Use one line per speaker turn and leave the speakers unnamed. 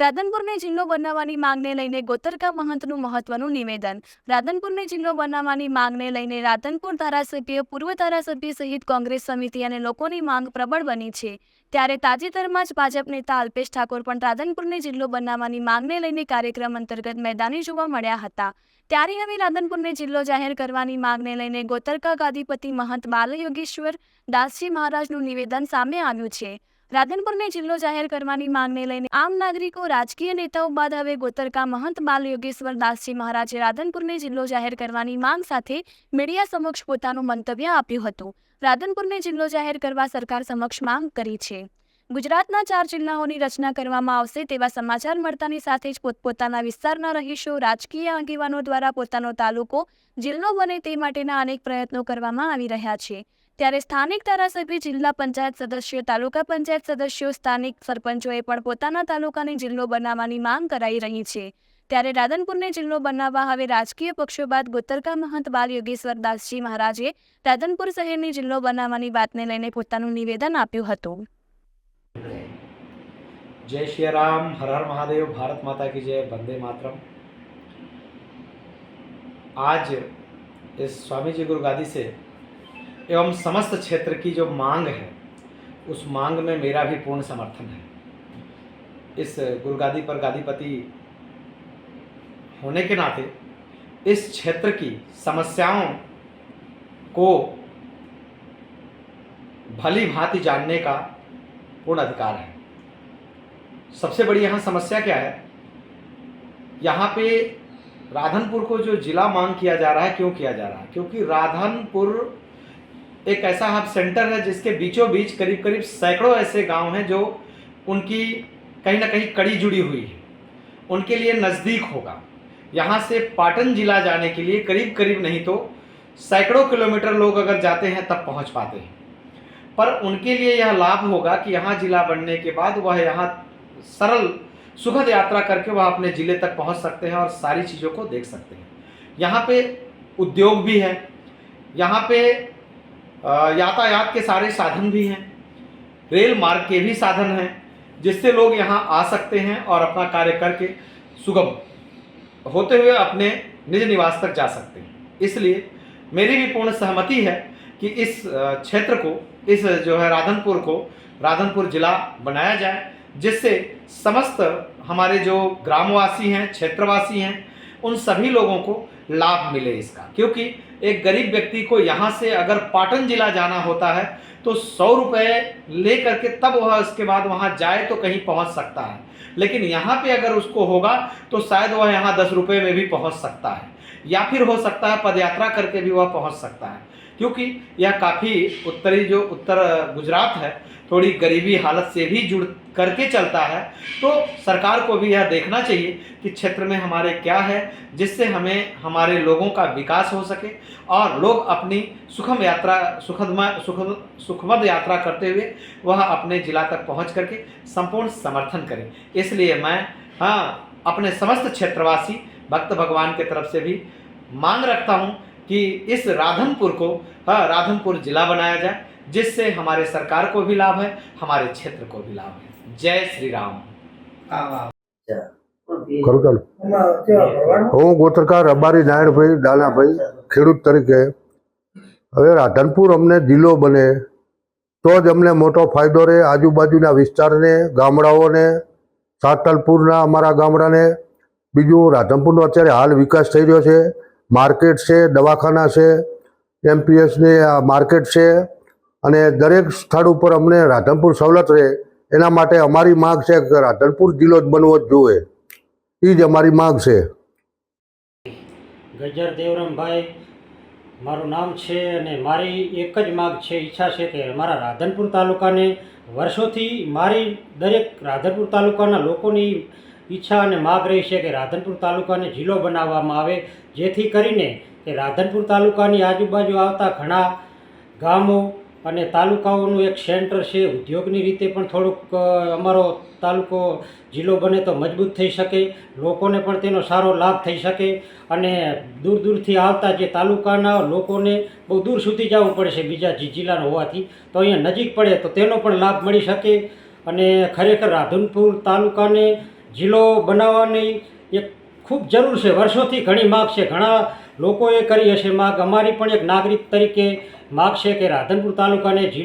રાધનપુરને જિલ્લો બનાવવાની માંગને લઈને ગોતરકા મહંતનું મહત્વનું નિવેદન. રાધનપુરને જિલ્લો બનાવવાની માંગને લઈને રાધનપુર ધારાસભ્ય, પૂર્વ ધારાસભ્ય સહિત કોંગ્રેસ સમિતિ અને લોકોની માંગ પ્રબળ બની છે. ત્યારે તાજેતરમાં જ ભાજપ નેતા અલ્પેશ ઠાકોર પણ રાધનપુરને જિલ્લો બનાવવાની માંગને લઈને કાર્યક્રમ અંતર્ગત મેદાને જોવા મળ્યા હતા. ત્યારે હવે રાધનપુરને જિલ્લો જાહેર કરવાની માંગને લઈને ગોતરકા ગાદીપતિ મહંત બાલયોગેશ્વર, દાસજી મહારાજનું નિવેદન સામે આવ્યું છે. રાધનપુરને જિલ્લો જાહેર કરવાની માંગને લઈને આમ નાગરિકો, રાજકીય નેતાઓ બાદ હવે ગોતરકા મહંત બાલ યોગેશ્વર દાસજી મહારાજે રાધનપુરને જિલ્લો જાહેર કરવાની માંગ સાથે મીડિયા સમક્ષ પોતાનું મંતવ્ય આપ્યું હતું. રાધનપુરને જિલ્લો જાહેર કરવા સરકાર સમક્ષ માંગ કરી છે. ગુજરાતના ચાર જિલ્લાઓની રચના કરવામાં આવશે તેવા સમાચાર મળતાની સાથે જ પોતપોતાના વિસ્તારના રહીશો, રાજકીય આગેવાનો દ્વારા પોતાનો તાલુકો, જિલ્લો બને તે માટેના અનેક પ્રયત્નો કરવામાં આવી રહ્યા છે. ત્યારે સ્થાનિક ધારાસભ્ય જિલ્લા પંચાયત સદસ્યો તાલુકા પંચાયત સદસ્યો સ્થાનિક સરપંચોએ પણ પોતાના તાલુકાને જિલ્લો બનાવવાની માંગ કરાઈ રહી છે ત્યારે રાધનપુરને જિલ્લો બનાવવા હવે રાજકીય પક્ષો બાદ ગોતરકા મહંત બાલ યોગેશ્વર દાસજી મહારાજે રાધનપુર શહેરની જિલ્લો બનાવવાની વાતને લઈને પોતાનું નિવેદન આપ્યું હતું
जय श्री राम हर हर महादेव भारत माता की जय वंदे मातरम आज इस स्वामी जी गुरु गादी से एवं समस्त क्षेत्र की जो मांग है, उस मांग में मेरा भी पूर्ण समर्थन है। इस गुरु गादी पर गादीपति होने के नाते, इस क्षेत्र की समस्याओं को भली भांति जानने का पूर्ण अधिकार है। सबसे बड़ी यहाँ समस्या क्या है? यहाँ पे राधनपुर को जो जिला मांग किया जा रहा है, क्यों किया जा रहा है? क्योंकि राधनपुर एक ऐसा हब सेंटर है जिसके बीचों बीच करीब करीब सैकड़ों ऐसे गाँव हैं जो उनकी कहीं ना कहीं कड़ी जुड़ी हुई है। उनके लिए नज़दीक होगा। यहाँ से पाटन जिला जाने के लिए करीब करीब नहीं तो सैकड़ों किलोमीटर लोग अगर जाते हैं तब पहुँच पाते हैं। पर उनके लिए यह लाभ होगा कि यहाँ जिला बनने के बाद वह यहाँ सरल, सुखद यात्रा करके वह अपने ज़िले तक पहुँच सकते हैं और सारी चीज़ों को देख सकते हैं। यहाँ पे उद्योग भी है। यहाँ पे यातायात के सारे साधन भी हैं। रेल मार्ग के भी साधन हैं, जिससे लोग यहाँ आ सकते हैं और अपना कार्य करके सुगम होते हुए अपने निज निवास तक जा सकते हैं। इसलिए मेरी भी पूर्ण सहमति है कि इस क्षेत्र को, इस जो है राधनपुर को, राधनपुर जिला बनाया जाए, जिससे समस्त हमारे जो ग्रामवासी हैं, क्षेत्रवासी हैं, उन सभी लोगों को लाभ मिले इसका। क्योंकि एक गरीब व्यक्ति को यहाँ से अगर पाटन जिला जाना होता है तो सौ रुपये ले करके तब वह उसके बाद वहाँ जाए तो कहीं पहुँच सकता है। लेकिन यहाँ पे अगर उसको होगा तो शायद वह यहाँ दस रुपये में भी पहुँच सकता है। या फिर हो सकता है पदयात्रा करके भी वह पहुँच सकता है। क्योंकि यह काफ़ी उत्तरी जो उत्तर गुजरात है, थोड़ी गरीबी हालत से भी जुड़ करके चलता है। तो सरकार को भी यह देखना चाहिए कि क्षेत्र में हमारे क्या है, जिससे हमें, हमारे लोगों का विकास हो सके और लोग अपनी सुखम यात्रा सुखदमय सुखद, सुखमद यात्रा करते हुए वह अपने जिला तक पहुँच करके संपूर्ण समर्थन करें। इसलिए मैं हाँ अपने समस्त क्षेत्रवासी, भक्त भगवान के तरफ़ से भी मांग रखता हूँ कि इस राधनपुर को हाँ राधनपुर जिला बनाया जाए जिससे हमारे सरकार को भी लाभ है हमारे क्षेत्र को भी लाभ है जय श्री राम
ખરું ચાલુ હું ગોત્રકાર રબારી નારાયણભાઈ દાનાભાઈ ખેડૂત તરીકે હવે રાધનપુર અમને જિલ્લો બને તો જ અમને મોટો ફાયદો રહે આજુબાજુના વિસ્તારને ગામડાઓને સાતલપુરના અમારા ગામડાને બીજું રાધનપુરનો અત્યારે હાલ વિકાસ થઈ રહ્યો છે માર્કેટ છે, દવાખાના છે એમપીએસની માર્કેટ છે અને દરેક સ્થળ ઉપર અમને રાધનપુર સવલત રહે, એના માટે અમારી માગ છે કે રાધનપુર જિલ્લો જ બનવો જ જોઈએ. એ જ અમારી માગ છે.
ગજર દેવરામભાઈ, મારું નામ છે અને મારી એક જ માગ છે, ઈચ્છા છે કે મારા રાધનપુર તાલુકાને વર્ષોથી મારી દરેક રાધનપુર તાલુકાના લોકોની ઈચ્છા અને માગ રહી છે કે રાધનપુર તાલુકાને જિલ્લો બનાવવામાં આવે, જેથી કરીને કે રાધનપુર તાલુકાની આજુબાજુ આવતા ઘણા ગામો અને તાલુકાઓનું એક સેન્ટર છે. ઉદ્યોગની રીતે પણ થોડુંક અમારો તાલુકો જિલ્લો બને તો મજબૂત થઈ શકે, લોકોને પણ તેનો સારો લાભ થઈ શકે અને દૂર દૂરથી આવતા જે તાલુકાના લોકોને બહુ દૂર સુધી જવું પડે છે બીજા જિલ્લાનો હોવાથી. તો અહીંયા નજીક પડે તો તેનો પણ લાભ મળી શકે અને ખરેખર રાધનપુર તાલુકાને જિલ્લો બનાવવાની એક ખૂબ જરૂર છે. વર્ષોથી ઘણી માગ છે. ઘણા લોકોએ કરી હશે માગ. અમારી પણ એક નાગરિક તરીકે માગ છે કે રાધનપુર તાલુકાને